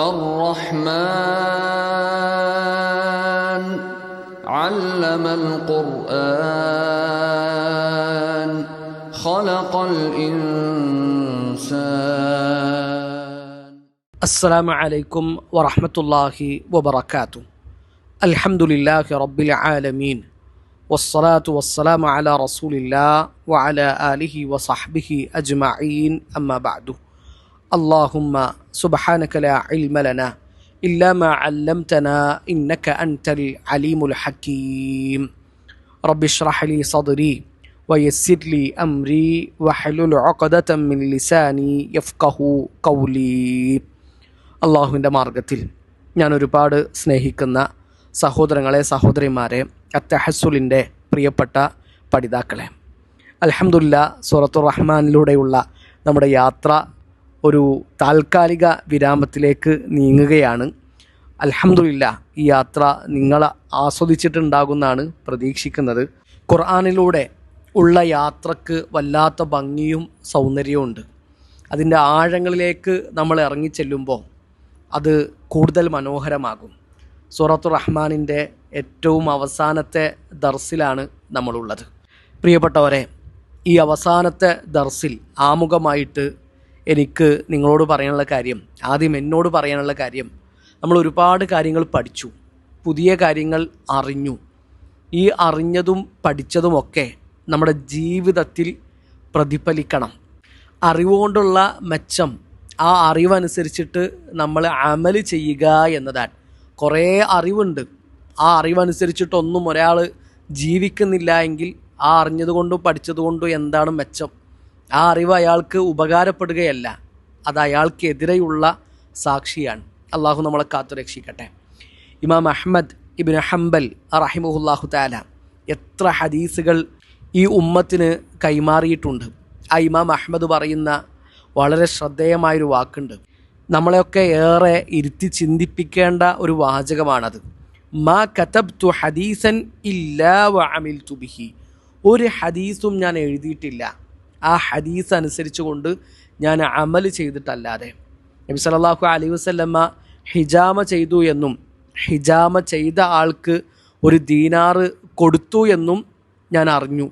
الرحمن علم القرآن خلق الإنسان. السلام عليكم ورحمة الله وبركاته. الحمد لله رب العالمين. والصلاة والسلام على رسول الله وعلى آله وصحبه أجمعين. أما بعد. اللهم سبحانك لا علم لنا إلا ما علمتنا إنك أنت العليم الحكيم رب اشرح لي صدري ويسر لي أمري واحلل عقدة من لساني يفقه قولي അള്ളാഹുവിൻ്റെ മാർഗത്തിൽ ഞാൻ ഒരുപാട് സ്നേഹിക്കുന്ന സഹോദരങ്ങളെ സഹോദരിമാരെ അത്തഹസുലിൻ്റെ പ്രിയപ്പെട്ട പഠിതാക്കളെ അലഹമുല്ല സൂറത്തുർ റഹ്മാനിലൂടെയുള്ള നമ്മുടെ യാത്ര ഒരു താൽക്കാലിക വിരാമത്തിലേക്ക് നീങ്ങുകയാണ്. അലഹമുല്ല ഈ യാത്ര നിങ്ങൾ ആസ്വദിച്ചിട്ടുണ്ടാകുമെന്നാണ് പ്രതീക്ഷിക്കുന്നത്. ഖുർആാനിലൂടെ ഉള്ള യാത്രയ്ക്ക് വല്ലാത്ത ഭംഗിയും സൗന്ദര്യവും ഉണ്ട്. അതിന്റെ ആഴങ്ങളിലേക്ക് നമ്മൾ ഇറങ്ങിച്ചെല്ലുമ്പോൾ അത് കൂടുതൽ മനോഹരമാകും. സൂറത്തു റഹ്മാനിന്റെ ഏറ്റവും അവസാനത്തെ ദർസിലാണ് നമ്മളുള്ളത്. പ്രിയപ്പെട്ടവരെ ഈ അവസാനത്തെ ദർസിൽ ആമുഖമായിട്ട് എനിക്ക് നിങ്ങളോട് പറയാനുള്ള കാര്യം ആദ്യം എന്നോട് പറയാനുള്ള കാര്യം നമ്മൾ ഒരുപാട് കാര്യങ്ങൾ പഠിച്ചു. പുതിയ കാര്യങ്ങൾ അറിഞ്ഞു. ഈ അറിഞ്ഞതും പഠിച്ചതുമൊക്കെ നമ്മുടെ ജീവിതത്തിൽ പ്രതിഫലിക്കണം. അറിവുകൊണ്ടുള്ള മെച്ചം ആ അറിവനുസരിച്ചിട്ട് നമ്മൾ അമൽ ചെയ്യുക എന്നതാണ്. കുറേ അറിവുണ്ട്. ആ അറിവനുസരിച്ചിട്ടൊന്നും ഒരാൾ ജീവിക്കുന്നില്ല എങ്കിൽ ആ അറിഞ്ഞതുകൊണ്ടും പഠിച്ചതുകൊണ്ടും എന്താണ് മെച്ചം? ആ അറിവ് അയാൾക്ക് ഉപകാരപ്പെടുകയല്ല. അത് അയാൾക്കെതിരെയുള്ള സാക്ഷിയാണ്. അള്ളാഹു നമ്മളെ കാത്തു രക്ഷിക്കട്ടെ. ഇമാം അഹമ്മദ് ഇബിൻ ഹംബൽ റഹിമുല്ലാഹു താല എത്ര ഹദീസുകൾ ഈ ഉമ്മത്തിന് കൈമാറിയിട്ടുണ്ട്. ആ ഇമാം അഹമ്മദ് പറയുന്ന വളരെ ശ്രദ്ധേയമായൊരു വാക്കുണ്ട്. നമ്മളെയൊക്കെ ഏറെ ഇരുത്തി ചിന്തിപ്പിക്കേണ്ട ഒരു വാചകമാണത്. മാ കതബ്തു ഹദീസൻ ഇല്ലാ വഅമിൽ തുബിഹി ഒരു ഹദീസും ഞാൻ എഴുതിയിട്ടില്ല. ആ ഹദീസ് അനുസരിച്ച് കൊണ്ട് ഞാൻ അമൽ ചെയ്തിട്ടല്ലാതെ. നബി സലാഹു അലൈഹി വസല്ലമ്മ ഹിജാമ ചെയ്തു എന്നും ഹിജാമ ചെയ്ത ആൾക്ക് ഒരു ദീനാറ് കൊടുത്തു എന്നും ഞാൻ അറിഞ്ഞു.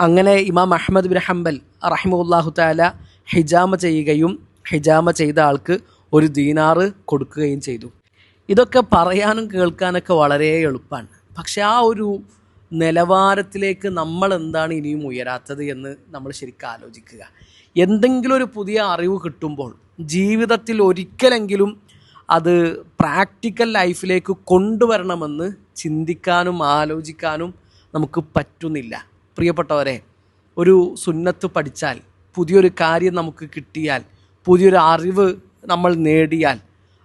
അങ്ങനെ ഇമാം അഹമ്മദ് ബിൻ ഹംബൽ റഹിമുല്ലാഹു താല ഹിജാമ ചെയ്യുകയും ഹിജാമ ചെയ്ത ആൾക്ക് ഒരു ദീനാറ് കൊടുക്കുകയും ചെയ്തു. ഇതൊക്കെ പറയാനും കേൾക്കാനൊക്കെ വളരെ എളുപ്പമാണ് പക്ഷെ ആ ഒരു നിലവാരത്തിലേക്ക് നമ്മൾ എന്താണ് ഇനിയും ഉയരാത്തത് എന്ന് നമ്മൾ ശരിക്കും ആലോചിക്കുക. എന്തെങ്കിലും ഒരു പുതിയ അറിവ് കിട്ടുമ്പോൾ ജീവിതത്തിൽ ഒരിക്കലെങ്കിലും അത് പ്രാക്ടിക്കൽ ലൈഫിലേക്ക് കൊണ്ടുവരണമെന്ന് ചിന്തിക്കാനും ആലോചിക്കാനും നമുക്ക് പറ്റുന്നില്ല. പ്രിയപ്പെട്ടവരെ ഒരു സുന്നത്ത് പഠിച്ചാൽ പുതിയൊരു കാര്യം നമുക്ക് കിട്ടിയാൽ പുതിയൊരു അറിവ് നമ്മൾ നേടിയാൽ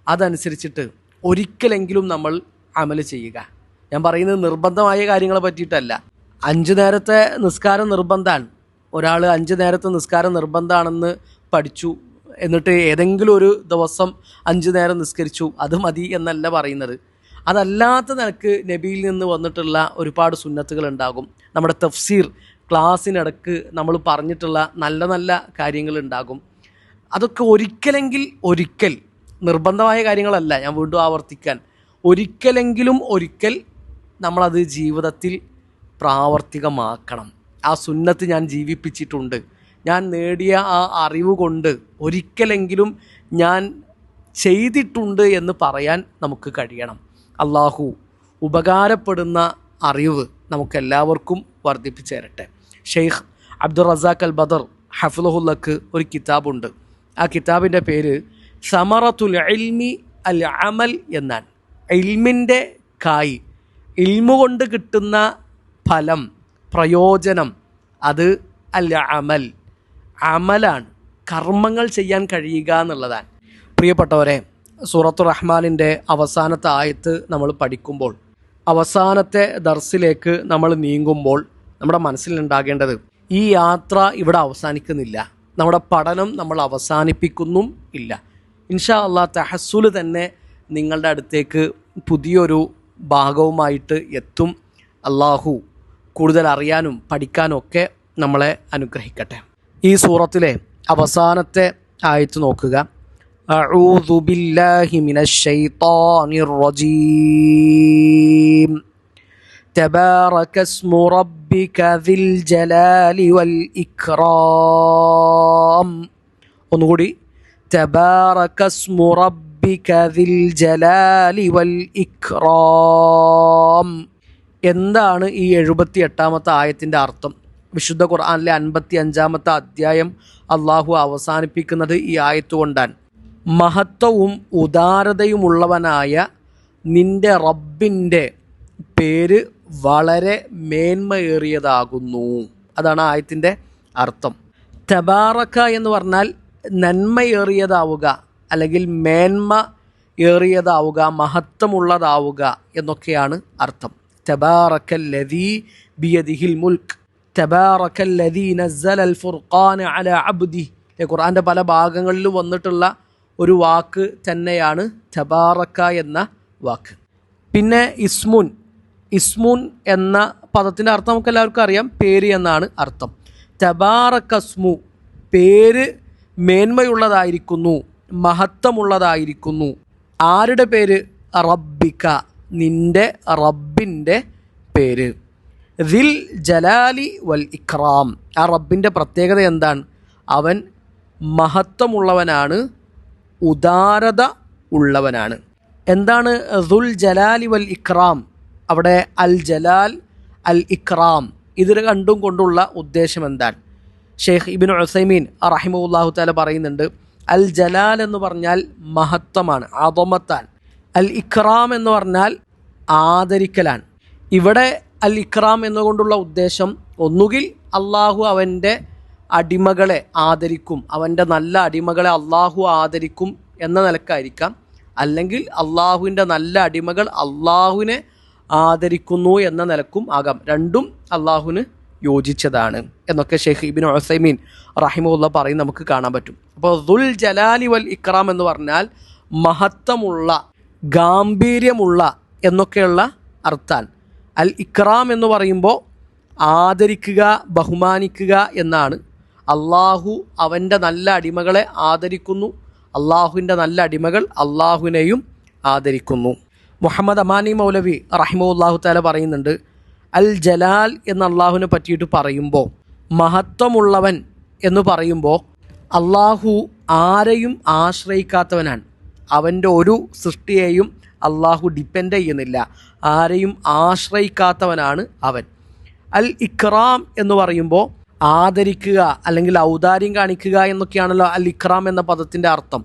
അതനുസരിച്ചിട്ട് ഒരിക്കലെങ്കിലും നമ്മൾ അമൽ ചെയ്യുക. ഞാൻ പറയുന്നത് നിർബന്ധമായ കാര്യങ്ങളെ പറ്റിയിട്ടല്ല. അഞ്ച് നേരത്തെ നിസ്കാരം നിർബന്ധമാണ് ഒരാൾ അഞ്ച് നേരത്തെ നിസ്കാരം നിർബന്ധമാണെന്ന് പഠിച്ചു. എന്നിട്ട് ഏതെങ്കിലും ഒരു ദിവസം അഞ്ച് നേരം നിസ്കരിച്ചു. അത് മതി എന്നല്ല പറയുന്നത്. അതല്ലാത്ത നിനക്ക് നബിയിൽ നിന്ന് വന്നിട്ടുള്ള ഒരുപാട് സുന്നത്തുകൾ ഉണ്ടാകും. നമ്മുടെ തഫ്സീർ ക്ലാസ്സിനിടക്ക് നമ്മൾ പറഞ്ഞിട്ടുള്ള നല്ല നല്ല കാര്യങ്ങൾ ഉണ്ടാകും. അതൊക്കെ ഒരിക്കലെങ്കിൽ ഒരിക്കൽ നിർബന്ധമായ കാര്യങ്ങളല്ല ഞാൻ വീണ്ടും ആവർത്തിക്കാൻ. ഒരിക്കലെങ്കിലും ഒരിക്കൽ നമ്മളത് ജീവിതത്തിൽ പ്രാവർത്തികമാക്കണം. ആ സുന്നത്ത് ഞാൻ ജീവിപ്പിച്ചിട്ടുണ്ട്. ഞാൻ നേടിയ ആ അറിവ് കൊണ്ട് ഒരിക്കലെങ്കിലും ഞാൻ ചെയ്തിട്ടുണ്ട് എന്ന് പറയാൻ നമുക്ക് കഴിയണം. അള്ളാഹു ഉപകാരപ്പെടുന്ന അറിവ് നമുക്കെല്ലാവർക്കും വർദ്ധിപ്പിച്ചു തരട്ടെ. ഷെയ്ഖ് അബ്ദുൾ റസാഖ് അൽ ബദർ ഹഫ്ലഹുല്ലക്ക് ഒരു കിതാബുണ്ട്. ആ കിതാബിന്റെ പേര് സമറത്തുൽ ഇൽമി അൽ അമൽ എന്നാണ്. ഇൽമിന്റെ കായ്. ഇൽമു കൊണ്ട് കിട്ടുന്ന ഫലം പ്രയോജനം അത് അല്ല അമൽ. അമലാണ് കർമ്മങ്ങൾ ചെയ്യാൻ കഴിയുക എന്നുള്ളതാണ്. പ്രിയപ്പെട്ടവരെ സൂറത്തു റഹ്മാനിന്റെ അവസാനത്തെ ആയത്ത് നമ്മൾ പഠിക്കുമ്പോൾ അവസാനത്തെ ദർസിലേക്ക് നമ്മൾ നീങ്ങുമ്പോൾ നമ്മുടെ മനസ്സിലുണ്ടാകേണ്ടത് ഈ യാത്ര ഇവിടെ അവസാനിക്കുന്നില്ല. നമ്മുടെ പഠനം നമ്മൾ അവസാനിപ്പിക്കുന്നും ഇല്ല. ഇൻഷാ അള്ളാ തഹസുൽ തന്നെ നിങ്ങളുടെ അടുത്തേക്ക് പുതിയൊരു ഭാഗവുമായിട്ട് എത്തും അള്ളാഹു കൂടുതൽ അറിയാനും പഠിക്കാനും ഒക്കെ നമ്മളെ അനുഗ്രഹിക്കട്ടെ ഈ സൂറത്തിലെ അവസാനത്തെ ആയത്ത് നോക്കുക أعوذ بالله من الشيطان الرجيم تبارك اسم ربك ذي الجلال والإكرام ഒന്നുകൂടി تبارك اسم ربك റബ്ബിക ജലാലി വൽ എന്താണ് ഈ എഴുപത്തി എട്ടാമത്തെ ആയത്തിന്റെ അർത്ഥം? വിശുദ്ധ ഖുർആാനിലെ അൻപത്തി അഞ്ചാമത്തെ അധ്യായം അള്ളാഹു അവസാനിപ്പിക്കുന്നത് ഈ ആയത്തുകൊണ്ടാണ് മഹത്വവും ഉദാരതയുമുള്ളവനായ നിന്റെ റബ്ബിന്റെ പേര് വളരെ മേന്മയേറിയതാകുന്നു. അതാണ് ആയത്തിന്റെ അർത്ഥം. തബാറക്ക എന്ന് പറഞ്ഞാൽ നന്മയേറിയതാവുക. അല്ലെങ്കിൽ മേന്മ ഏറിയതാവുക മഹത്വമുള്ളതാവുക എന്നൊക്കെയാണ് അർത്ഥം. തബാറക്കൽ ലതി ബിയദിഹിൽ മുൽക്ക് തബാറക്കൽ ലതി നസൽ അൽ ഫുർഖാൻ അല അബ്ദി. ഖുർആന്റെ പല ഭാഗങ്ങളിലും വന്നിട്ടുള്ള ഒരു വാക്ക് തന്നെയാണ് തബാറക്ക എന്ന വാക്ക്. പിന്നെ ഇസ്മുൻ. ഇസ്മുൻ എന്ന പദത്തിന്റെ അർത്ഥം നമുക്ക് എല്ലാവർക്കും അറിയാം. പേര് എന്നാണ് അർത്ഥം. തബാറക്കസ്മു. പേര് മേന്മയുള്ളതായിരിക്കുന്നു. മഹത്വമുള്ളതായിരിക്കുന്നു. ആരുടെ പേര്? റബ്ബിക്ക. നിന്റെ റബ്ബിന്റെ പേര്. ദിൽ ജലാലി വൽ ഇക്രാം. ആ റബ്ബിന്റെ പ്രത്യേകത എന്താണ്? അവൻ മഹത്വമുള്ളവനാണ് ഉദാരത ഉള്ളവനാണ്. എന്താണ് ദുൽ ജലാലി വൽ ഇക്രാം? അവിടെ അൽ ജലാൽ അൽ ഇക്രാം. ഇത് രണ്ടും കൊണ്ടുള്ള ഉദ്ദേശം എന്താണ്? ഷെയ്ഖ് ഇബിൻ ഉസൈമീൻ റഹിമുല്ലാഹു താല പറയുന്നുണ്ട് അൽ ജലാൽ എന്ന് പറഞ്ഞാൽ മഹത്വമാണ് ആദമത്താൻ അൽ ഇക്റാം എന്ന് പറഞ്ഞാൽ ആദരിക്കലാണ്. ഇവിടെ അൽ ഇക്റാം എന്നുകൊണ്ടുള്ള ഉദ്ദേശം ഒന്നുകിൽ അള്ളാഹു അവന്റെ അടിമകളെ ആദരിക്കും അവന്റെ നല്ല അടിമകളെ അള്ളാഹു ആദരിക്കും എന്ന നിലക്കായിരിക്കാം. അല്ലെങ്കിൽ അള്ളാഹുവിന്റെ നല്ല അടിമകൾ അള്ളാഹുവിനെ ആദരിക്കുന്നു എന്ന നിലക്കും ആകാം. രണ്ടും അള്ളാഹുവിന് യോജിച്ചതാണ് എന്നൊക്കെ ഷെയ്ഖ് ഇബിൻ ഒസൈമീൻ റഹിമുള്ള പറയും നമുക്ക് കാണാൻ പറ്റും. അപ്പോൾ ദുൽ ജലാലി വൽ ഇക്രാം എന്ന് പറഞ്ഞാൽ മഹത്വമുള്ള ഗാംഭീര്യമുള്ള എന്നൊക്കെയുള്ള അർത്ഥാൻ അൽ ഇക്രാം എന്ന് പറയുമ്പോൾ ആദരിക്കുക ബഹുമാനിക്കുക എന്നാണ്. അള്ളാഹു അവന്റെ നല്ല അടിമകളെ ആദരിക്കുന്നു. അള്ളാഹുവിന്റെ നല്ല അടിമകൾ അള്ളാഹുവിനെയും ആദരിക്കുന്നു. മുഹമ്മദ് അമാനി മൗലവി റഹിമുല്ലാഹു താല പറയുന്നുണ്ട് അൽ ജലാൽ എന്ന അള്ളാഹുവിനെ പറ്റിയിട്ട് പറയുമ്പോൾ മഹത്വമുള്ളവൻ എന്ന് പറയുമ്പോൾ അള്ളാഹു ആരെയും ആശ്രയിക്കാത്തവനാണ്. അവന്റെ ഒരു സൃഷ്ടിയെയും അള്ളാഹു ഡിപ്പെൻഡ് ചെയ്യുന്നില്ല. ആരെയും ആശ്രയിക്കാത്തവനാണ് അവൻ. അൽ ഇക്റാം എന്ന് പറയുമ്പോൾ ആദരിക്കുക അല്ലെങ്കിൽ ഔദാര്യം കാണിക്കുക എന്നൊക്കെയാണല്ലോ അൽ ഇക്റാം എന്ന പദത്തിന്റെ അർത്ഥം.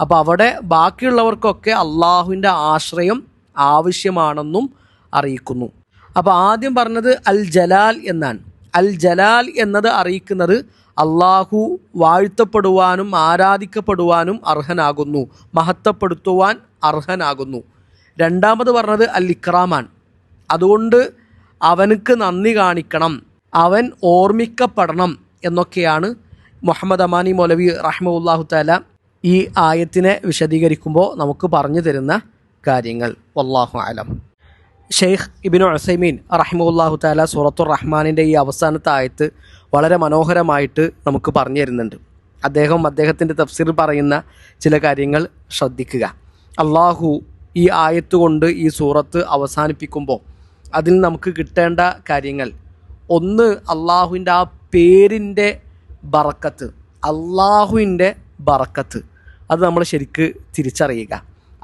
അപ്പോൾ അവിടെ ബാക്കിയുള്ളവർക്കൊക്കെ അള്ളാഹുവിന്റെ ആശ്രയം ആവശ്യമാണെന്നും അറിയിക്കുന്നു. അപ്പോൾ ആദ്യം പറഞ്ഞത് അൽ ജലാൽ എന്നാണ്. അൽ ജലാൽ എന്നത് അറിയിക്കുന്നത് അള്ളാഹു വാഴ്ത്തപ്പെടുവാനും ആരാധിക്കപ്പെടുവാനും അർഹനാകുന്നു മഹത്വപ്പെടുത്തുവാൻ അർഹനാകുന്നു. രണ്ടാമത് പറഞ്ഞത് അൽ ഇക്രാമാണ്. അതുകൊണ്ട് അവനക്ക് നന്ദി കാണിക്കണം അവൻ ഓർമ്മിക്കപ്പെടണം എന്നൊക്കെയാണ് മുഹമ്മദ് അമാനി മൗലവി റഹ്മുല്ലാഹു താല ഈ ആയത്തിനെ വിശദീകരിക്കുമ്പോൾ നമുക്ക് പറഞ്ഞു തരുന്ന കാര്യങ്ങൾ. വല്ലാഹു അലം. ഷെയ്ഖ് ഇബിനു അസൈമീൻ റഹിമുല്ലാഹു താല സൂറത്തുർ റഹ്മാനിന്റെ ഈ അവസാനത്തെ ആയത്ത് വളരെ മനോഹരമായിട്ട് നമുക്ക് പറഞ്ഞു തരുന്നുണ്ട്. അദ്ദേഹം അദ്ദേഹത്തിന്റെ തഫ്സീർ പറയുന്ന ചില കാര്യങ്ങൾ ശ്രദ്ധിക്കുക. അള്ളാഹു ഈ ആയത്ത് കൊണ്ട് ഈ സൂറത്ത് അവസാനിപ്പിക്കുമ്പോൾ അതിൽ നമുക്ക് കിട്ടേണ്ട കാര്യങ്ങൾ. ഒന്ന് അള്ളാഹുവിന്റെ ആ പേരിന്റെ ബറക്കത്ത്. അള്ളാഹുവിന്റെ ബറക്കത്ത്. അത് നമ്മൾ ശരിക്ക് തിരിച്ചറിയുക.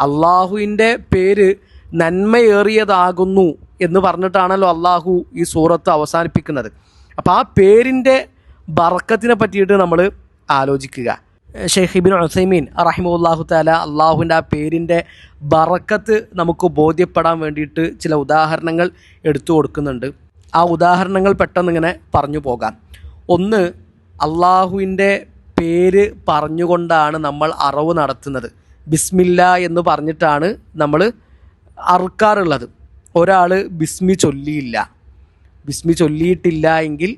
അള്ളാഹുവിന്റെ പേര് നന്മയേറിയതാകുന്നു എന്ന് പറഞ്ഞിട്ടാണല്ലോ അള്ളാഹു ഈ സൂറത്ത് അവസാനിപ്പിക്കുന്നത്. അപ്പോൾ ആ പേരിന്റെ ബർക്കത്തിനെ പറ്റിയിട്ട് നമ്മൾ ആലോചിക്കുക. ഷെയ്ഖ് ഇബിൻ ഉസൈമീൻ റഹിമുല്ലാഹു താല അള്ളാഹുവിന്റെ ആ പേരിന്റെ ബറക്കത്ത് നമുക്ക് ബോധ്യപ്പെടാൻ വേണ്ടിയിട്ട് ചില ഉദാഹരണങ്ങൾ എടുത്തു കൊടുക്കുന്നുണ്ട്. ആ ഉദാഹരണങ്ങൾ പെട്ടെന്ന് ഇങ്ങനെ പറഞ്ഞു പോകാം. ഒന്ന് അള്ളാഹുവിന്റെ പേര് പറഞ്ഞുകൊണ്ടാണ് നമ്മൾ അറവ് നടത്തുന്നത്. ബിസ്മില്ല എന്ന് പറഞ്ഞിട്ടാണ് നമ്മൾ അറുക്കാറുള്ളത്. ഒരാൾ ബിസ്മി ചൊല്ലിയില്ല. ബിസ്മി ചൊല്ലിയിട്ടില്ല എങ്കിൽ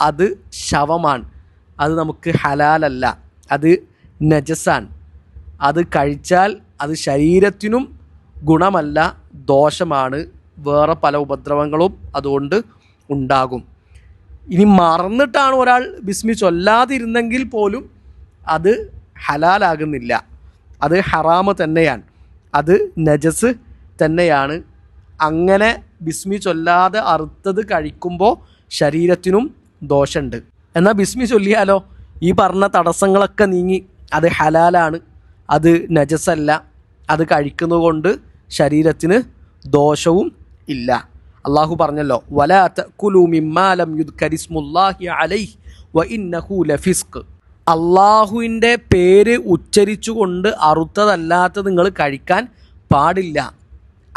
അത് ശവമാണ്. അത് നമുക്ക് ഹലാലല്ല. അത് നജസാൻ അത് കഴിച്ചാൽ അത് ശരീരത്തിനും ഗുണമല്ല ദോഷമാണ്. വേറെ പല ഉപദ്രവങ്ങളും അതുകൊണ്ട് ഉണ്ടാകും. ഇനി മറന്നിട്ടാണ് ഒരാൾ ബിസ്മി ചൊല്ലാതിരുന്നെങ്കിൽ പോലും അത് ഹലാലാകുന്നില്ല. അത് ഹറാമ് തന്നെയാണ്. അത് നജസ് തന്നെയാണ്. അങ്ങനെ ബിസ്മി ചൊല്ലാതെ അറുത്തത് കഴിക്കുമ്പോൾ ശരീരത്തിനും ദോഷമുണ്ട് എന്നാൽ ബിസ്മി ചൊല്ലിയാലോ? ഈ പറഞ്ഞ തടസ്സങ്ങളൊക്കെ നീങ്ങി. അത് ഹലാലാണ്. അത് നജസല്ല. അത് കഴിക്കുന്നതുകൊണ്ട് ശരീരത്തിന് ദോഷവും ഇല്ല. അള്ളാഹു പറഞ്ഞല്ലോ അള്ളാഹുവിന്റെ പേര് ഉച്ചരിച്ചുകൊണ്ട് അറുത്തതല്ലാത്ത നിങ്ങൾ കഴിക്കാൻ പാടില്ല.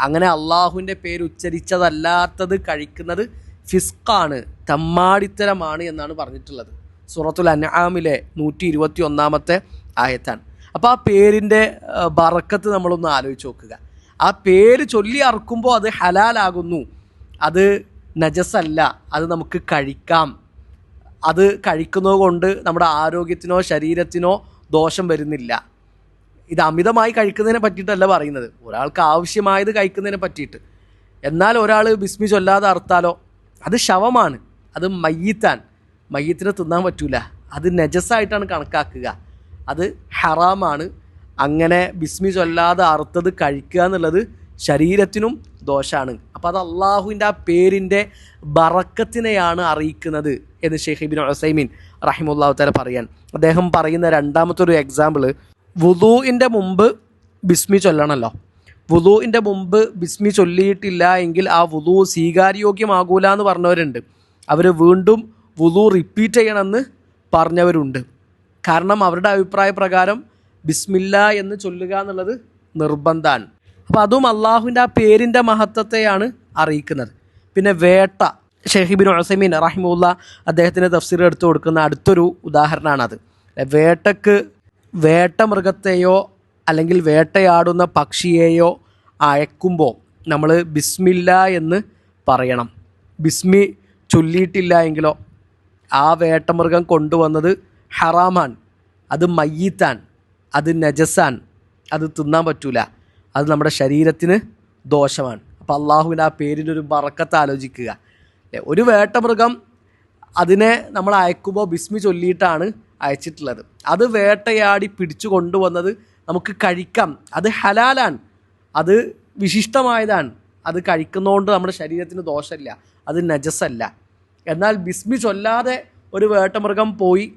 അങ്ങനെ അള്ളാഹുവിന്റെ പേര് ഉച്ചരിച്ചതല്ലാത്തത് കഴിക്കുന്നത് ഫിസ്ഖാണ് തമ്മാടിത്തരമാണ് എന്നാണ് പറഞ്ഞിട്ടുള്ളത്. സൂറത്തുൽ അനാമിലെ നൂറ്റി ഇരുപത്തി ഒന്നാമത്തെ ആയത്താണ്. അപ്പോൾ ആ പേരിന്റെ ബറക്കത്ത് നമ്മളൊന്ന് ആലോചിച്ച് നോക്കുക. ആ പേര് ചൊല്ലി അറുക്കുമ്പോൾ അത് ഹലാലാകുന്നു. അത് നജസല്ല അത് നമുക്ക് കഴിക്കാം. അത് കഴിക്കുന്നത് കൊണ്ട് നമ്മുടെ ആരോഗ്യത്തിനോ ശരീരത്തിനോ ദോഷം വരുന്നില്ല. ഇത് അമിതമായി കഴിക്കുന്നതിനെ പറ്റിയിട്ടല്ല പറയുന്നത്. ഒരാൾക്ക് ആവശ്യമായത് കഴിക്കുന്നതിനെ പറ്റിയിട്ട്. എന്നാൽ ഒരാൾ ബിസ്മി ചൊല്ലാതെ അറുത്താലോ? അത് ശവമാണ്. അത് മയ്യത്താൻ. മയ്യത്തിനെ തിന്നാൻ പറ്റൂല. അത് നജസ്സായിട്ടാണ് കണക്കാക്കുക. അത് ഹറാമാണ്. അങ്ങനെ ബിസ്മി ചൊല്ലാതെ അറുത്തത് കഴിക്കുക എന്നുള്ളത് ശരീരത്തിനും ദോഷമാണ് അപ്പോൾ അത് അള്ളാഹുവിന്റെ ആ പേരിന്റെ ബറക്കത്തിനെയാണ് അറിയിക്കുന്നത് എന്ന് ഷെയ്ഖിബിൻ ഹുസൈമീൻ റഹിമുല്ലാഹു തല പറയാൻ. അദ്ദേഹം പറയുന്ന രണ്ടാമത്തെ ഒരു എക്സാമ്പിൾ വുദൂഇന്റെ മുമ്പ് ബിസ്മി ചൊല്ലണമല്ലോ വുദൂഇന്റെ മുമ്പ് ബിസ്മി ചൊല്ലിയിട്ടില്ല എങ്കിൽ ആ വുദൂ സ്വീകാര്യോഗ്യമാകൂല എന്ന് പറഞ്ഞവരുണ്ട്. അവർ വീണ്ടും വുദൂ റിപ്പീറ്റ് ചെയ്യണമെന്ന് പറഞ്ഞവരുണ്ട്. കാരണം അവരുടെ അഭിപ്രായ പ്രകാരം ബിസ്മില്ല എന്ന് ചൊല്ലുക എന്നുള്ളത് നിർബന്ധമാണ് അപ്പോൾ അതും അള്ളാഹുവിന്റെ ആ പേരിന്റെ മഹത്വത്തെയാണ് അറിയിക്കുന്നത്. പിന്നെ വേട്ട. ഷെഹിബിൻ ഒസമീൻ റഹിമുല്ല അദ്ദേഹത്തിന്റെ തഫ്സീർ എടുത്തു കൊടുക്കുന്ന അടുത്തൊരു ഉദാഹരണമാണത് വേട്ടക്ക് വേട്ട മൃഗത്തെയോ അല്ലെങ്കിൽ വേട്ടയാടുന്ന പക്ഷിയെയോ അയക്കുമ്പോൾ നമ്മൾ ബിസ്മില്ല എന്ന് പറയണം. ബിസ്മി ചൊല്ലിയിട്ടില്ല എങ്കിലോ ആ വേട്ടമൃഗം കൊണ്ടുവന്നത് ഹറാമാൻ അത് മയ്യത്താൻ അത് നജസാൻ അത് തിന്നാൻ പറ്റൂല. അത് നമ്മുടെ ശരീരത്തിന് ദോഷമാണ്. അപ്പോൾ അള്ളാഹുവിന്റെ ആ പേരിനൊരു ബറക്കത്ത് ആലോചിക്കുക. ഒരു വേട്ടമൃഗം അതിനെ നമ്മൾ അയക്കുമ്പോൾ ബിസ്മി ചൊല്ലിയിട്ടാണ് അയച്ചിട്ടുള്ളത്. അത് വേട്ടയാടി പിടിച്ചു കൊണ്ടുവന്നത് നമുക്ക് കഴിക്കാം. അത് ഹലാലാണ്. അത് വിശിഷ്ടമായതാണ്. അത് കഴിക്കുന്നതുകൊണ്ട് നമ്മുടെ ശരീരത്തിന് ദോഷമില്ല. അത് നജസല്ല എന്നാൽ ബിസ്മി ചൊല്ലാതെ ഒരു വേട്ടമൃഗം പോയി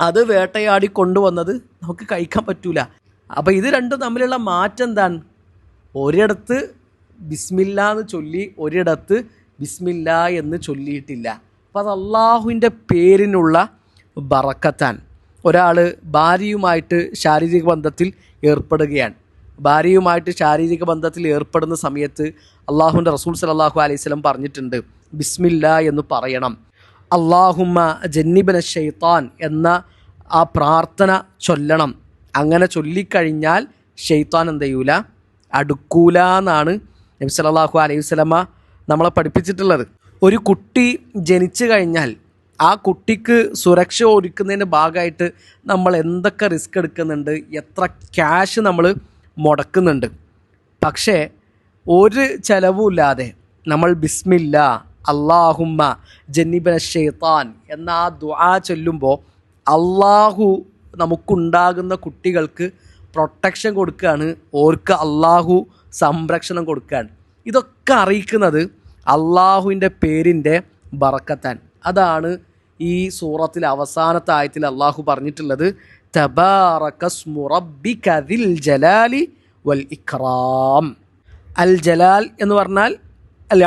അത് വേട്ടയാടി കൊണ്ടുവന്നത് നമുക്ക് കഴിക്കാൻ പറ്റൂല. അപ്പോൾ ഇത് രണ്ടും തമ്മിലുള്ള മാറ്റം എന്താണ്? ഒരിടത്ത് ബിസ്മില്ല എന്ന് ചൊല്ലി ഒരിടത്ത് ബിസ്മില്ല എന്ന് ചൊല്ലിയിട്ടില്ല. അപ്പോൾ അത് അള്ളാഹുവിന്റെ പേരിനുള്ള ബറക്കത്താൻ. ഒരാൾ ഭാര്യയുമായിട്ട് ശാരീരിക ബന്ധത്തിൽ ഏർപ്പെടുകയാണ്. ഭാര്യയുമായിട്ട് ശാരീരിക ബന്ധത്തിൽ ഏർപ്പെടുന്ന സമയത്ത് അള്ളാഹുന്റെ റസൂൽ സലാഹു അലൈഹി സ്വലം പറഞ്ഞിട്ടുണ്ട് ബിസ്മില്ല എന്ന് പറയണം. അള്ളാഹുമ്മ ജന്നിബന ഷെയ്ത്താൻ എന്ന ആ പ്രാർത്ഥന ചൊല്ലണം. അങ്ങനെ ചൊല്ലിക്കഴിഞ്ഞാൽ ഷെയ്ത്താൻ എന്ത് ചെയ്യൂല? അടുക്കൂല എന്നാണ് നബി സലാഹു അലൈഹി വസല്ലമ നമ്മളെ പഠിപ്പിച്ചിട്ടുള്ളത്. ഒരു കുട്ടി ജനിച്ചു കഴിഞ്ഞാൽ ആ കുട്ടിക്ക് സുരക്ഷ ഒരുക്കുന്നതിന്റെ ഭാഗമായിട്ട് നമ്മൾ എന്തൊക്കെ റിസ്ക് എടുക്കുന്നുണ്ട് എത്ര ക്യാഷ് നമ്മൾ മുടക്കുന്നുണ്ട്. പക്ഷേ ഒരു ചിലവുമില്ലാതെ നമ്മൾ ബിസ്മില്ല അള്ളാഹുമ്മ ജന്നിബന ഷെയ്ത്താൻ എന്ന ആ ദുആ ചൊല്ലുമ്പോൾ അള്ളാഹു നമുക്കുണ്ടാകുന്ന കുട്ടികൾക്ക് പ്രൊട്ടക്ഷൻ കൊടുക്കുകയാണ്. ഓർക്ക് അള്ളാഹു സംരക്ഷണം കൊടുക്കുകയാണ്. ഇതൊക്കെ അറിയിക്കുന്നത് അള്ളാഹുവിന്റെ പേരിന്റെ ബറക്കത്താൻ. അതാണ് ഈ സൂറത്തിലെ അവസാനത്തെ ആയത്തിൽ അള്ളാഹു പറഞ്ഞിട്ടുള്ളത് ജലാലി വൽ ഇക്റാം അൽ ജലാൽ എന്ന് പറഞ്ഞാൽ അൽ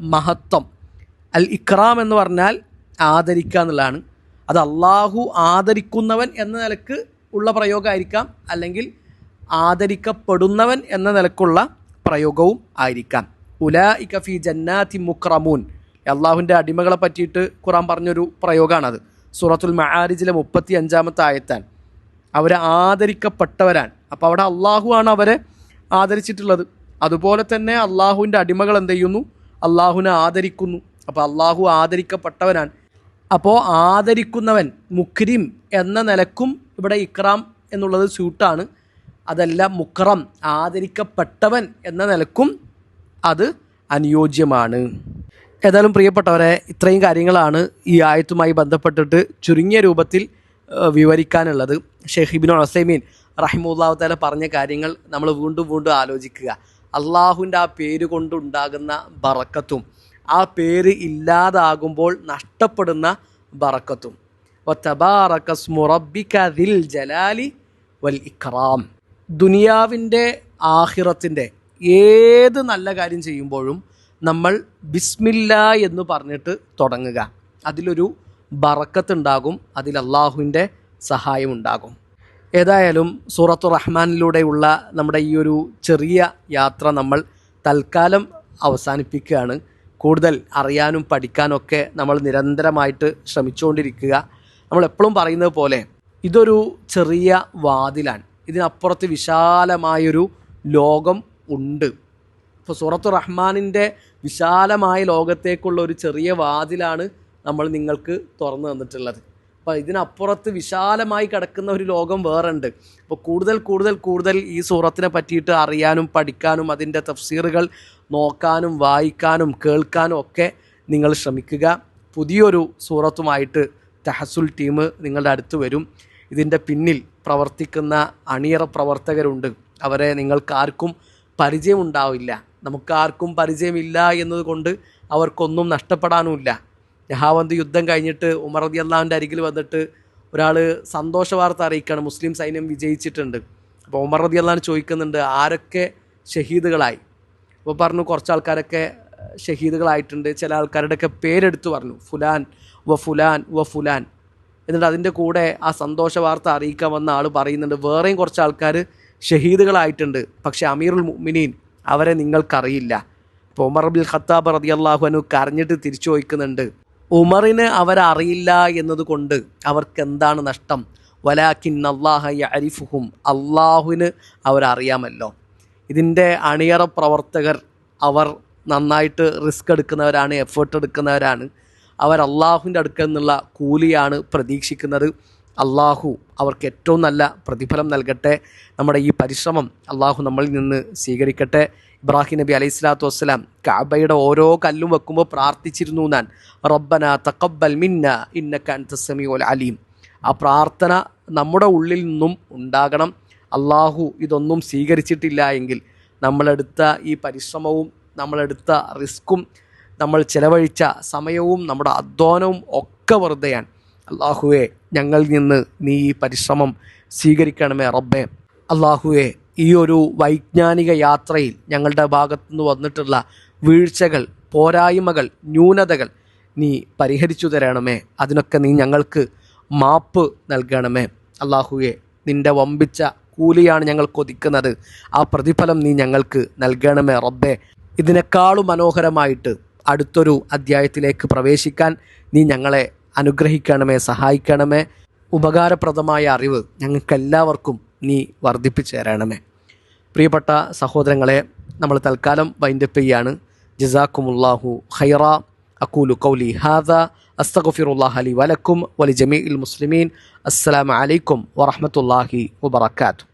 മഹത്വം. അൽ ഇക്റാം എന്ന് പറഞ്ഞാൽ ആദരിക്കുക എന്നുള്ളതാണ്. അത് അള്ളാഹു ആദരിക്കുന്നവൻ എന്ന നിലയ്ക്ക് ഉള്ള പ്രയോഗമായിരിക്കാം അല്ലെങ്കിൽ ആദരിക്കപ്പെടുന്നവൻ എന്ന നിലക്കുള്ള പ്രയോഗവും ആയിരിക്കാം. ഉല ഇക്കഫി ജന്നാതി മുക്രമൂൻ. അള്ളാഹുവിന്റെ അടിമകളെ പറ്റിയിട്ട് ഖുറാൻ പറഞ്ഞൊരു പ്രയോഗമാണത് സൂറത്തുൽ മഹാരിജിലെ മുപ്പത്തി അഞ്ചാമത്തെ ആയത്താൻ. അവരെ ആദരിക്കപ്പെട്ടവരാണ് അപ്പോൾ അവിടെ അള്ളാഹു ആണ് അവരെ ആദരിച്ചിട്ടുള്ളത്. അതുപോലെ തന്നെ അള്ളാഹുവിന്റെ അടിമകൾ എന്ത് ചെയ്യുന്നു? അള്ളാഹുവിനെ ആദരിക്കുന്നു. അപ്പോൾ അള്ളാഹു ആദരിക്കപ്പെട്ടവനാണ് അപ്പോൾ ആദരിക്കുന്നവൻ മുക്രിം എന്ന നിലക്കും ഇവിടെ ഇക്രാം എന്നുള്ളത് സ്യൂട്ടാണ്. അതല്ല മുക്രം ആദരിക്കപ്പെട്ടവൻ എന്ന നിലക്കും അത് അനുയോജ്യമാണ്. ഏതായാലും പ്രിയപ്പെട്ടവരെ ഇത്രയും കാര്യങ്ങളാണ് ഈ ആയത്തുമായി ബന്ധപ്പെട്ടിട്ട് ചുരുങ്ങിയ രൂപത്തിൽ വിവരിക്കാനുള്ളത്. ഷെയ്ഖിബിൻ ഒസൈമീൻ റഹിമുല്ലാ താല പറഞ്ഞ കാര്യങ്ങൾ നമ്മൾ വീണ്ടും വീണ്ടും ആലോചിക്കുക. അള്ളാഹുവിന്റെ ആ പേര് കൊണ്ടുണ്ടാകുന്ന ബറക്കത്തും ആ പേര് ഇല്ലാതാകുമ്പോൾ നഷ്ടപ്പെടുന്ന ബറക്കത്തും. ദിൽ ജലാലി വൽ ഇക്രാം. ദുനിയാവിന്റെ ആഹിറത്തിന്റെ ഏത് നല്ല കാര്യം ചെയ്യുമ്പോഴും നമ്മൾ ബിസ്മില്ല എന്ന് പറഞ്ഞിട്ട് തുടങ്ങുക. അതിലൊരു ബറക്കത്തുണ്ടാകും അതിൽ അള്ളാഹുവിന്റെ സഹായം ഉണ്ടാകും ഏതായാലും സൂറത്തു റഹ്മാനിലൂടെയുള്ള നമ്മുടെ ഈ ഒരു ചെറിയ യാത്ര നമ്മൾ തൽക്കാലം അവസാനിപ്പിക്കുകയാണ്. കൂടുതൽ അറിയാനും പഠിക്കാനൊക്കെ നമ്മൾ നിരന്തരമായിട്ട് ശ്രമിച്ചുകൊണ്ടിരിക്കുക. നമ്മൾ എപ്പോഴും പറയുന്നത് പോലെ ഇതൊരു ചെറിയ വാതിലാണ്. ഇതിനപ്പുറത്ത് വിശാലമായൊരു ലോകം ഉണ്ട്. ഇപ്പോൾ സൂറത്തു റഹ്മാനിന്റെ വിശാലമായ ലോകത്തേക്കുള്ള ഒരു ചെറിയ വാതിലാണ് നമ്മൾ നിങ്ങൾക്ക് തുറന്നു തന്നിട്ടുള്ളത്. അപ്പോൾ ഇതിനപ്പുറത്ത് വിശാലമായി കിടക്കുന്ന ഒരു ലോകം വേറുണ്ട്. അപ്പോൾ കൂടുതൽ കൂടുതൽ കൂടുതൽ ഈ സൂറത്തിനെ പറ്റിയിട്ട് അറിയാനും പഠിക്കാനും അതിന്റെ തഫ്സീറുകൾ നോക്കാനും വായിക്കാനും കേൾക്കാനും ഒക്കെ നിങ്ങൾ ശ്രമിക്കുക. പുതിയൊരു സൂറത്തുമായിട്ട് തഹസുൽ ടീം നിങ്ങളുടെ അടുത്ത് വരും. ഇതിന്റെ പിന്നിൽ പ്രവർത്തിക്കുന്ന അണിയറ പ്രവർത്തകരുണ്ട്. അവരെ നിങ്ങൾക്കാർക്കും പരിചയമുണ്ടാവില്ല. നമുക്കാർക്കും പരിചയമില്ല എന്നതുകൊണ്ട് അവർക്കൊന്നും നഷ്ടപ്പെടാനുമില്ല. ജഹാവന്ത് യുദ്ധം കഴിഞ്ഞിട്ട് ഉമർ റതി അള്ളാഹുവിന്റെ അരികിൽ വന്നിട്ട് ഒരാൾ സന്തോഷ വാർത്ത അറിയിക്കുകയാണ് മുസ്ലിം സൈന്യം വിജയിച്ചിട്ടുണ്ട്. അപ്പോൾ ഉമർ റതി അള്ളഹാൻ ചോദിക്കുന്നുണ്ട് ആരൊക്കെ ഷഹീദുകളായി? അപ്പോൾ പറഞ്ഞു കുറച്ച് ആൾക്കാരൊക്കെ ഷഹീദുകളായിട്ടുണ്ട്. ചില ആൾക്കാരുടെയൊക്കെ പേരെടുത്ത് പറഞ്ഞു. ഫുലാൻ വ ഫുലാൻ വ ഫുലാൻ. എന്നിട്ട് അതിന്റെ കൂടെ ആ സന്തോഷ വാർത്ത അറിയിക്കാൻ വന്ന ആൾ പറയുന്നുണ്ട് വേറെയും കുറച്ച് ആൾക്കാർ ഷഹീദുകളായിട്ടുണ്ട്. പക്ഷേ അമീറുൽ മുഅ്മിനീൻ അവരെ നിങ്ങൾക്കറിയില്ല. ഇപ്പോൾ ഉമർ അബിൽ ഖത്താബ് റതി അള്ളാഹുനു കരഞ്ഞിട്ട് തിരിച്ചു ചോദിക്കുന്നുണ്ട് ഉമറിന് അവരറിയില്ല എന്നതുകൊണ്ട് അവർക്ക് എന്താണ് നഷ്ടം? വലാക്കിൻ അള്ളാഹ അരിഫുഹും അള്ളാഹുവിന് അവരറിയാമല്ലോ ഇതിന്റെ അണിയറ പ്രവർത്തകർ അവർ നന്നായിട്ട് റിസ്ക് എടുക്കുന്നവരാണ് എഫേർട്ട് എടുക്കുന്നവരാണ്. അവർ അള്ളാഹുവിന്റെ അടുക്കൽ നിന്നുള്ള കൂലിയാണ് പ്രതീക്ഷിക്കുന്നത്. അള്ളാഹു അവർക്ക് ഏറ്റവും നല്ല പ്രതിഫലം നൽകട്ടെ. നമ്മുടെ ഈ പരിശ്രമം അള്ളാഹു നമ്മളിൽ നിന്ന് സ്വീകരിക്കട്ടെ. ഇബ്രാഹിം നബി അലൈഹി സ്വലാത്തു വസ്സലാം കാബയുടെ ഓരോ കല്ലും വെക്കുമ്പോൾ പ്രാർത്ഥിച്ചിരുന്നു ഞാൻ റബ്ബന തക്കബൽ മിന്ന ഇന്നക കൻസമി അലീം. ആ പ്രാർത്ഥന നമ്മുടെ ഉള്ളിൽ നിന്നും ഉണ്ടാകണം. അള്ളാഹു ഇതൊന്നും സ്വീകരിച്ചിട്ടില്ല എങ്കിൽ നമ്മളെടുത്ത ഈ പരിശ്രമവും നമ്മളെടുത്ത റിസ്ക്കും നമ്മൾ ചിലവഴിച്ച സമയവും നമ്മുടെ അധ്വാനവും ഒക്കെ വെറുതെയാണ്. അള്ളാഹുവെ ഞങ്ങളിൽ നിന്ന് നീ ഈ പരിശ്രമം സ്വീകരിക്കണമേ റബ്ബേ. അള്ളാഹുവെ ഈ ഒരു വൈജ്ഞാനിക യാത്രയിൽ ഞങ്ങളുടെ ഭാഗത്തുനിന്ന് വന്നിട്ടുള്ള വീഴ്ചകൾ പോരായ്മകൾ ന്യൂനതകൾ നീ പരിഹരിച്ചു തരണമേ. അതിനൊക്കെ നീ ഞങ്ങൾക്ക് മാപ്പ് നൽകണമേ. അള്ളാഹുവെ നിന്റെ വമ്പിച്ച കൂലിയാണ് ഞങ്ങൾ കൊതിക്കുന്നത് ആ പ്രതിഫലം നീ ഞങ്ങൾക്ക് നൽകണമേ റബ്ബെ. ഇതിനേക്കാളും മനോഹരമായിട്ട് അടുത്തൊരു അധ്യായത്തിലേക്ക് പ്രവേശിക്കാൻ നീ ഞങ്ങളെ അനുഗ്രഹിക്കണമേ സഹായിക്കണമേ. ഉപകാരപ്രദമായ അറിവ് ഞങ്ങൾക്കെല്ലാവർക്കും നീ വർദ്ധിപ്പിച്ചു തരണമേ പ്രിയപ്പെട്ട സഹോദരങ്ങളെ നമ്മൾ തൽക്കാലം വൈൻഡപ്പ് ചെയ്യാണ്. ജസാക്കുമുല്ലാഹു ഹൈറ അക്കൂലു കൗലി ഹാദ. അസ്തഗഫിറുല്ലാഹ് വലക്കും. വലി ജമീ മുസ്ലിമീൻ. അസ്സലാമു അലൈക്കും വറഹ്മത്തുള്ളാഹി വബറകാതുഹു.